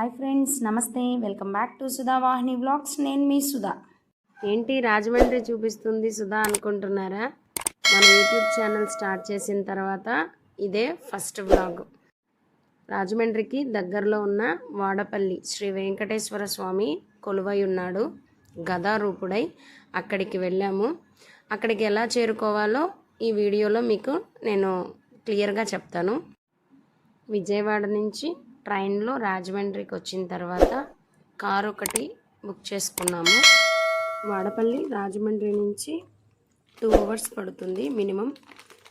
Hi friends namaste. Welcome back to Sudha Vahini vlogs నేను మీ సుధా. ఏంటి రాజమండ్రి చూపిస్తుంది సుధా అనుకుంటున్నారా? మన యూట్యూబ్ ఛానల్ స్టార్ట్ చేసిన తర్వాత ఇదే ఫస్ట్ వ్లాగ్ రాజమండ్రికి దగ్గరలో ఉన్న వాడపల్లి శ్రీ వెంకటేశ్వర స్వామి కొలువై ఉన్నాడు. గదారూపుడై అక్కడికి వెళ్ళాము. అక్కడికి ఎలా చేరుకోవాలో ఈ వీడియోలో మీకు నేను క్లియర్గా చెప్తాను. విజయవాడ నుంచి ట్రైన్లో రాజమండ్రికి వచ్చిన తర్వాత కారు ఒకటి బుక్ చేసుకున్నాము. వాడపల్లి రాజమండ్రి నుంచి టూ అవర్స్ పడుతుంది మినిమం.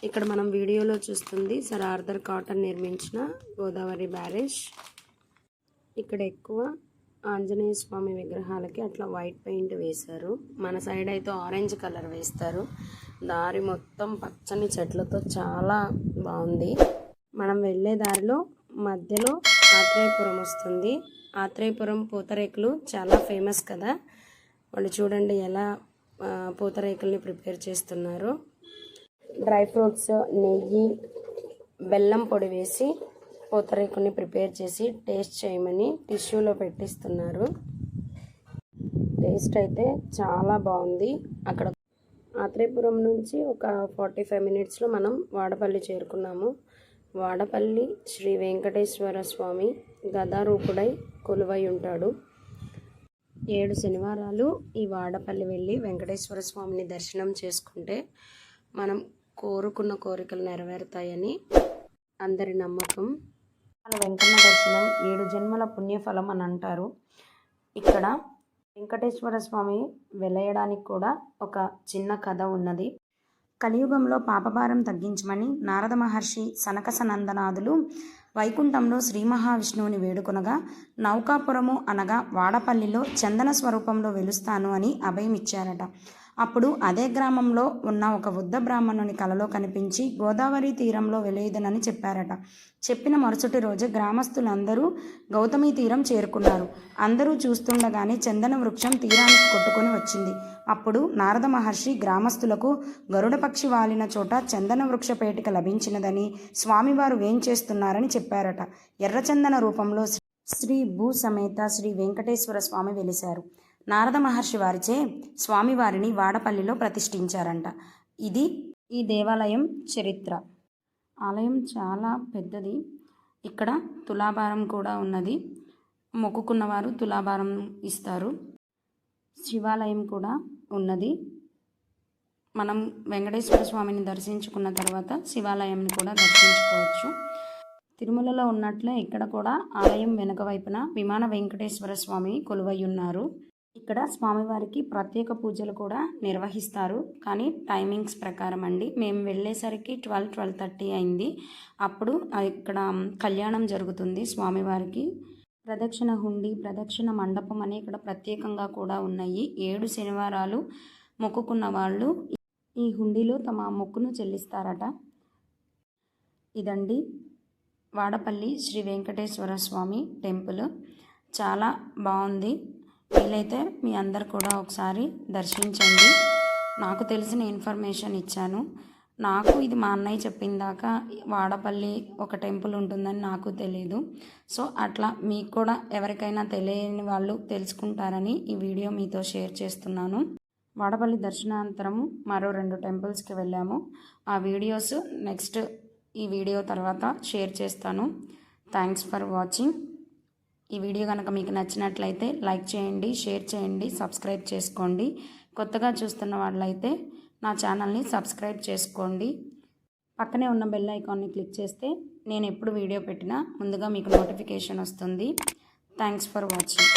ఇక్కడ మనం వీడియోలో చూస్తుంది సర్ ఆర్థర్ కాటన్ నిర్మించిన గోదావరి బ్యారేజ్. ఇక్కడ ఎక్కువ ఆంజనేయ స్వామి విగ్రహాలకి అట్లా వైట్ పెయింట్ వేశారు. మన సైడ్ అయితే ఆరెంజ్ కలర్ వేస్తారు. దారి మొత్తం పచ్చని చెట్లతో చాలా బాగుంది. మనం వెళ్ళే దారిలో మధ్యలో ఆత్రేయపురం వస్తుంది. ఆత్రేయపురం పూతరేకులు చాలా ఫేమస్ కదా. వాళ్ళు చూడండి ఎలా పూతరేకుల్ని ప్రిపేర్ చేస్తున్నారు. డ్రై ఫ్రూట్స్ నెయ్యి బెల్లం పొడి వేసి పూతరేకుల్ని ప్రిపేర్ చేసి టేస్ట్ చేయమని టిష్యూలో పెట్టిస్తున్నారు. టేస్ట్ అయితే చాలా బాగుంది. అక్కడ ఆత్రేయపురం నుంచి ఒక ఫార్టీ ఫైవ్ మినిట్స్లో మనం వాడపల్లి చేరుకున్నాము. వాడపల్లి శ్రీ వెంకటేశ్వర స్వామి గదారూపుడై కొలువై ఉంటాడు. ఏడు శనివారాలు ఈ వాడపల్లి వెళ్ళి వెంకటేశ్వర స్వామిని దర్శనం చేసుకుంటే మనం కోరుకున్న కోరికలు నెరవేరుతాయని అందరి నమ్మకం. వెంకన్న దర్శనం ఏడు జన్మల పుణ్యఫలం అని అంటారు. ఇక్కడ వెంకటేశ్వర స్వామి వెలయడానికి కూడా ఒక చిన్న కథ ఉన్నది. కలియుగంలో పాపభారం తగ్గించమని నారద మహర్షి సనక సనందనాథులు వైకుంఠంలో శ్రీ మహావిష్ణువుని వేడుకొనగా నౌకాపురము అనగా వాడపల్లిలో చందన స్వరూపంలో వెలుస్తాను అని అభయం ఇచ్చారట అప్పుడు అదే గ్రామంలో ఉన్న ఒక వృద్ధ బ్రాహ్మణుని కలలో కనిపించి గోదావరి తీరంలో వెలేదనని చెప్పారట. చెప్పిన మరుసటి రోజు గ్రామస్తులందరూ గౌతమి తీరం చేరుకున్నారు. అందరూ చూస్తుండగానే చందన వృక్షం తీరానికి కొట్టుకొని వచ్చింది. అప్పుడు నారద మహర్షి గ్రామస్తులకు గరుడపక్షి వాలిన చోట చందన వృక్ష పేటిక లభించినదని స్వామివారు వేం చేస్తున్నారని చెప్పారట. ఎర్రచందన రూపంలో శ్రీ భూ సమేత శ్రీ వెంకటేశ్వర స్వామి వెలిశారు. నారద మహర్షి వారిచే స్వామివారిని వాడపల్లిలో ప్రతిష్ఠించారంట. ఇది ఈ దేవాలయం చరిత్ర. ఆలయం చాలా పెద్దది. ఇక్కడ తులాభారం కూడా ఉన్నది. మొక్కుకున్నవారు తులాభారం ఇస్తారు. శివాలయం కూడా ఉన్నది. మనం వెంకటేశ్వర స్వామిని దర్శించుకున్న తర్వాత శివాలయంని కూడా దర్శించుకోవచ్చు. తిరుమలలో ఉన్నట్లే ఇక్కడ కూడా ఆలయం వెనుక వైపున విమాన వెంకటేశ్వర స్వామి కొలువై ఉన్నారు. ఇక్కడ స్వామివారికి ప్రత్యేక పూజలు కూడా నిర్వహిస్తారు. కానీ టైమింగ్స్ ప్రకారం అండి. మేము వెళ్ళేసరికి ట్వెల్వ్ ట్వెల్వ్ థర్టీ అయింది. అప్పుడు ఇక్కడ కళ్యాణం జరుగుతుంది స్వామివారికి. ప్రదక్షిణ హుండి ప్రదక్షిణ మండపం అని ఇక్కడ ప్రత్యేకంగా కూడా ఉన్నాయి. ఏడు శనివారాలు మొక్కుకున్న వాళ్ళు ఈ హుండీలో తమ మొక్కును చెల్లిస్తారట. ఇదండి వాడపల్లి శ్రీ వెంకటేశ్వర స్వామి టెంపుల్. చాలా బాగుంది. వీలైతే మీ అందరు కూడా ఒకసారి దర్శించండి. నాకు తెలిసిన ఇన్ఫర్మేషన్ ఇచ్చాను. నాకు ఇది మా అన్నయ్య చెప్పిన దాకా వాడపల్లి ఒక టెంపుల్ ఉంటుందని నాకు తెలియదు సో అట్లా మీకు కూడా ఎవరికైనా తెలియని వాళ్ళు తెలుసుకుంటారని ఈ వీడియో మీతో షేర్ చేస్తున్నాను. వాడపల్లి దర్శనానంతరం మరో రెండు టెంపుల్స్కి వెళ్ళాము. ఆ వీడియోస్ నెక్స్ట్ ఈ వీడియో తర్వాత షేర్ చేస్తాను. Thanks for watching. ఈ వీడియో కనుక మీకు నచ్చినట్లయితే లైక్ చేయండి షేర్ చేయండి సబ్స్క్రైబ్ చేసుకోండి. కొత్తగా చూస్తున్న వాళ్ళైతే నా ఛానల్ని సబ్స్క్రైబ్ చేసుకోండి. పక్కనే ఉన్న బెల్ ఐకాన్ని క్లిక్ చేస్తే నేను ఎప్పుడు వీడియో పెట్టినా ముందుగా మీకు నోటిఫికేషన్ వస్తుంది. Thanks for watching.